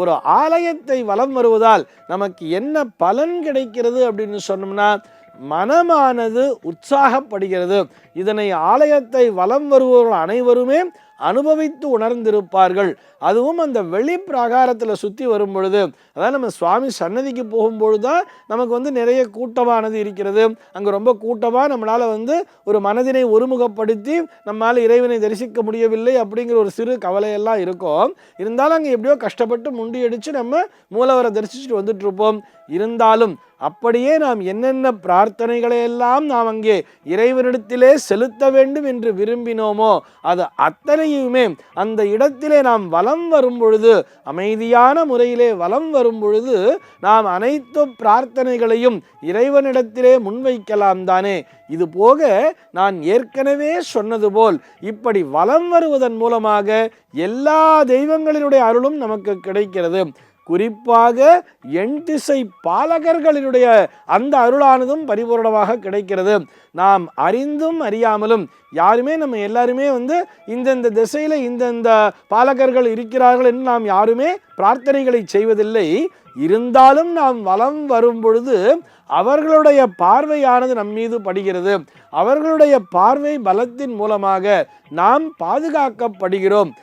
ஒரு ஆலயத்தை வலம் வருவதால் நமக்கு என்ன பலன் கிடைக்கிறது அப்படின்னு சொன்னோம்னா மனமானது உற்சாகப்படுகிறது. இதனை ஆலயத்தை வலம் வருபவர்கள் அனைவருமே அனுபவித்து உணர்ந்திருப்பார்கள். அதுவும் அந்த வெளி பிராகாரத்தில் சுற்றி வரும் பொழுது அதாவது நம்ம சுவாமி சன்னதிக்கு போகும்பொழுது தான் நமக்கு வந்து நிறைய கூட்டமானது இருக்கிறது. அங்கே ரொம்ப கூட்டமாக நம்மளால் வந்து ஒரு மனதினை ஒருமுகப்படுத்தி நம்மால் இறைவனை தரிசிக்க முடியவில்லை அப்படிங்கிற ஒரு சிறு கவலையெல்லாம் இருக்கும். இருந்தாலும் அங்கே எப்படியோ கஷ்டப்பட்டு முண்டி அடித்து நம்ம மூலவரை தரிசிச்சுட்டு வந்துட்டு இருப்போம். இருந்தாலும் அப்படியே நாம் என்னென்ன பிரார்த்தனைகளை எல்லாம் நாம் அங்கே இறைவனிடத்திலே செலுத்த வேண்டும் என்று விரும்பினோமோ அது அத்தனையுமே அந்த இடத்திலே நாம் வலம் வரும் பொழுது அமைதியான முறையிலே வலம் வரும் பொழுது நாம் அனைத்து பிரார்த்தனைகளையும் இறைவனிடத்திலே முன்வைக்கலாம் தானே. இது போக நான் ஏற்கனவே சொன்னது போல் இப்படி வலம் வருவதன் மூலமாக எல்லா தெய்வங்களினுடைய அருளும் நமக்கு கிடைக்கிறது. குறிப்பாக எண் திசை பாலகர்களினுடைய அந்த அருளானதும் பரிபூரணமாக கிடைக்கிறது. நாம் அறிந்தும் அறியாமலும் யாருமே நம்ம எல்லாருமே வந்து இந்தந்த திசையில் இந்தந்த பாலகர்கள் இருக்கிறார்கள் என்று நாம் யாருமே பிரார்த்தனைகளை செய்வதில்லை. இருந்தாலும் நாம் வலம் வரும் பொழுது அவர்களுடைய பார்வையானது நம் மீது படுகிறது. அவர்களுடைய பார்வை பலத்தின் மூலமாக நாம் பாதுகாக்கப்படுகிறோம்.